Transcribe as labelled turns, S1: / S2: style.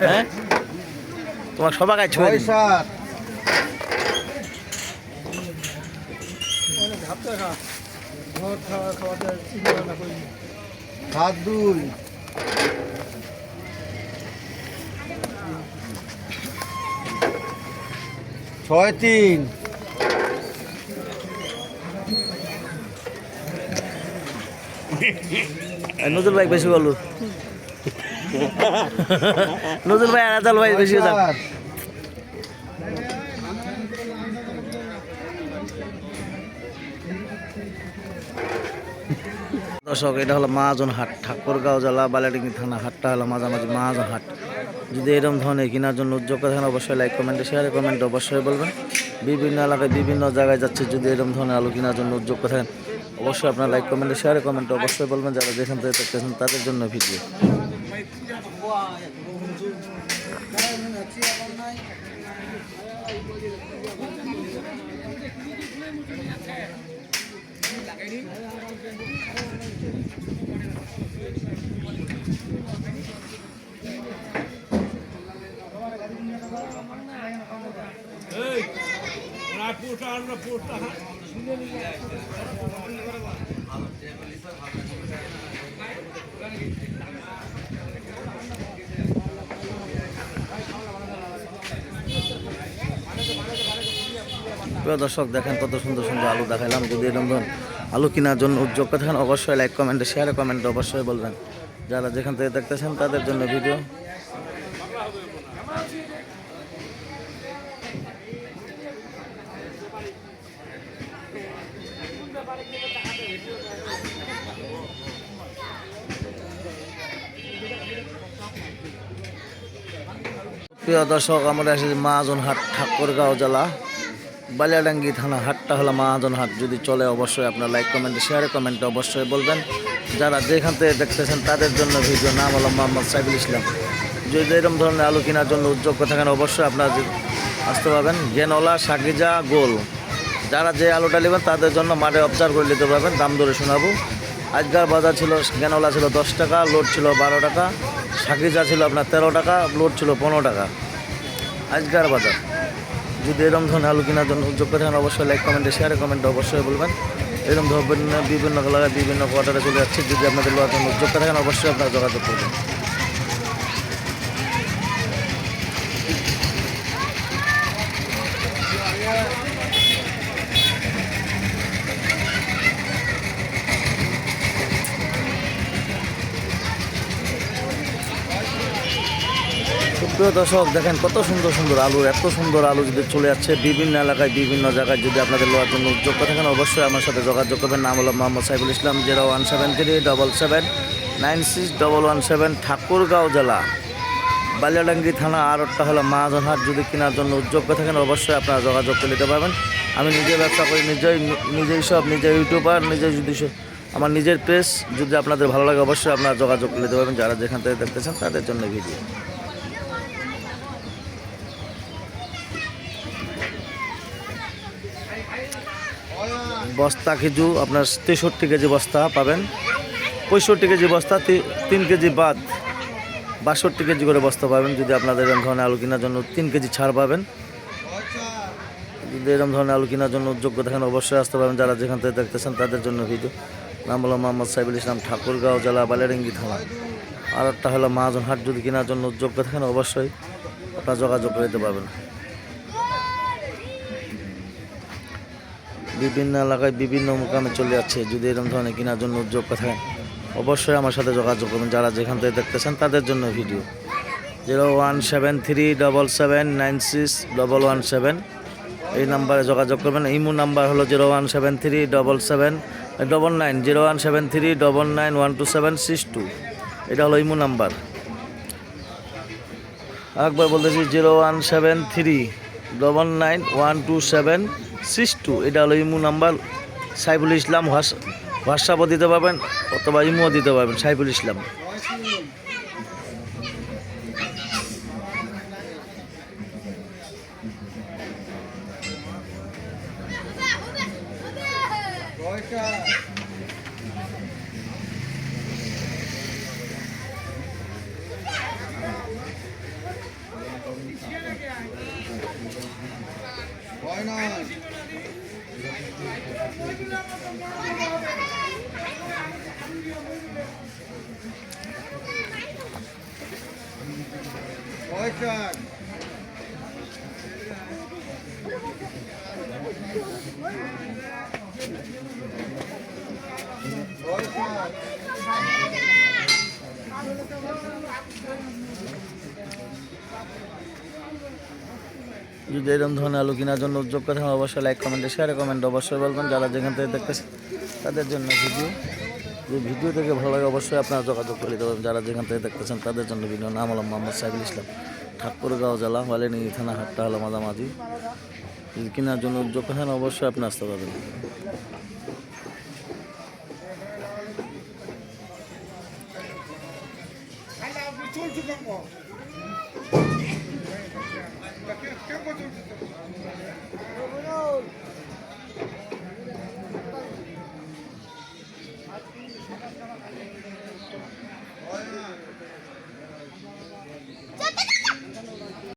S1: হ্যাঁ তোমার সবাই গাছ ছুঁয়ে
S2: সাত দুই। ছয় তিন।
S1: নজরুল ভাই বেশি বলো নজরুল ভাই আনাজাল ভাই বেশি দর্শক, এটা হলো মহাজন হাট, ঠাকুরগাঁও জেলা, বালাডিঙ্গি থানা, হাটটা হলো মাঝামাঝি মহাজন হাট। যদি এরকম ধরনের কেনার জন্য উদ্যোগ থাকেন অবশ্যই লাইক কমেন্টে শেয়ারে কমেন্টে অবশ্যই বলবেন। বিভিন্ন এলাকায় বিভিন্ন জায়গায় যাচ্ছে, যদি এরকম ধরনের আলু কেনার জন্য উদ্যোগ থাকেন অবশ্যই আপনার লাইক কমেন্টে শেয়ারে কমেন্টে অবশ্যই বলবেন যারা যেখান থেকে দেখতেছেন তাদের জন্য ভিডিও প্রিয় দর্শক, দেখেন কত সুন্দর সুন্দর আলু দেখাইলাম। যদি এরকম আলু কেনার জন্য উদ্যোগ থাকেন অবশ্যই লাইক কমেন্টে শেয়ারে কমেন্টে অবশ্যই বলবেন। যারা যেখান থেকে দেখতেছেন, তাদের জন্য ভিডিও প্রিয় দর্শক আমরা এসেছি মহাজন হাট, ঠাকুরগাঁও জেলা, বালিয়াডাঙ্গি থানা হাটটা হলো মহাজন হাট। যদি চলে অবশ্যই আপনার লাইক কমেন্টে শেয়ারে কমেন্টে অবশ্যই বলবেন। যারা যেখান থেকে দেখতেছেন তাদের জন্য ভিডিও নাম হলো মোহাম্মদ সাইফুল ইসলাম। যদি এরকম ধরনের আলু কেনার জন্য উদ্যোগ থাকেন, অবশ্যই আপনার আসতে পারবেন। গেনলা সাকিজা গোল। যারা যে আলুটা নেবেন, তাদের জন্য মাঠে অবজার্ভ করে নিতে পারবেন। দাম ধরে শোনাবো। আজকাল বাজার ছিল গেনলা ছিল দশ টাকা, লোড ছিল বারো টাকা। সাকিজা ছিল আপনার তেরো টাকা, লোড ছিল পনেরো টাকা। আজকার বাজার। যদি এরকম ধরনের আলু কেনার জন্য উদ্যোগ থাকেন, অবশ্যই লাইক কমেন্টে শেয়ারে কমেন্ট অবশ্যই বলবেন। এরকম ধরনের বিভিন্ন এলাকায় বিভিন্ন কোয়ার্টারে চলে যাচ্ছে। যদি আপনাদের লোয়ার জন্য উদ্যোগ থাকেন, অবশ্যই আপনারা যোগাযোগ করবেন। সুপ্রিয় দর্শক, দেখেন কত সুন্দর সুন্দর আলু, এত সুন্দর আলু যদি চলে যাচ্ছে বিভিন্ন এলাকায়, বিভিন্ন জায়গায় যদি আপনাদের লোয়ার জন্য উদ্যোগ করে থাকেন, অবশ্যই আমার সাথে যোগাযোগ করবেন। নাম হলো Mohammad Saiful Islam, zero one seven three double seven nine six double one seven Thakurgaon জেলা। বালিয়াডাঙ্গি থানা আর একটা হলো মহাজনহাট যদি কেনার জন্য উদ্যোগ করে থাকেন, অবশ্যই আপনারা যোগাযোগ করে নিতে পারবেন। আমি নিজে ব্যবসা করি, নিজেই নিজেই সব নিজে ইউটিউবার নিজে যদি আমার নিজের পেজ, যদি আপনাদের ভালো লাগে, অবশ্যই আপনারা যোগাযোগ করে নিতে পারবেন। যারা যেখান থেকে দেখতেছেন, তাদের জন্য ভিডিও বস্তা খেজু আপনার তেষট্টি কেজি বস্তা পাবেন। পঁয়ষট্টি কেজি বস্তা তিন কেজি বাদ, বাষট্টি কেজি করে বস্তা পাবেন। যদি আপনাদের এরকম ধরনের আলু কেনার জন্য তিন কেজি ছাড় পাবেন। যদি এরকম ধরনের আলু কেনার জন্য যোগ্য দেখেন অবশ্যই আসতে পারবেন। যারা যেখান থেকে দেখতেছেন, তাদের জন্য ভিডিও। নাম হলো মোহাম্মদ সাইবুল ইসলাম, ঠাকুরগাঁও জেলা বালিয়ারিঙ্গি থানা। আর একটা হলো মহাজন হাট, যদি কেনার জন্য যোগ্য থাকেন, অবশ্যই আপনারা যোগাযোগ করে দিতে পারবেন। বিভিন্ন এলাকায় বিভিন্ন মোকামে চলে যাচ্ছে, যদি এরকম ধরনের কেনার জন্য উদ্যোগ থাকে, অবশ্যই আমার সাথে যোগাযোগ করবেন। যারা যেখান থেকে দেখতেছেন, তাদের জন্য video zero one seven three double seven nine six double one seven. এই নাম্বারে যোগাযোগ করবেন। ইমো নাম্বার হলো zero one seven three double seven double nine, zero one seven three double nine one two seven six two. এটা হলো imo number. একবার বলতেছি, zero one seven three double nine one two seven six two এটা হলো imo number. Saiful Islam whats, হোয়াটসঅ্যাপও দিতে পারবেন অথবা ইমোও দিতে পারবেন, সাইফুল ইসলাম।
S2: Boycott.
S1: যদি এরকম ধরনের আলু কেনার জন্য উদ্যোগ কথা অবশ্যই লাইক কমেন্টে শেয়ারে কমেন্ট অবশ্যই বলবেন। যারা যেখান থেকে দেখতেছেন, তাদের জন্য ভিডিও যে ভিডিও থেকে ভালো লাগে, অবশ্যই আপনারা যোগাযোগ করে দিতে পারবেন যারা যেখান থেকে দেখতেছেন, তাদের জন্য ভিডিও নাম হলো মোহাম্মদ সাইফুল ইসলাম। ঠাকুরগাঁও জেলা, বালিনী থানা, হাটটা হলো মাঝামাঝি যদি কেনার জন্য উদ্যোগ করেন অবশ্যই আপনি আসতে পারবেন। 結構ちょっと。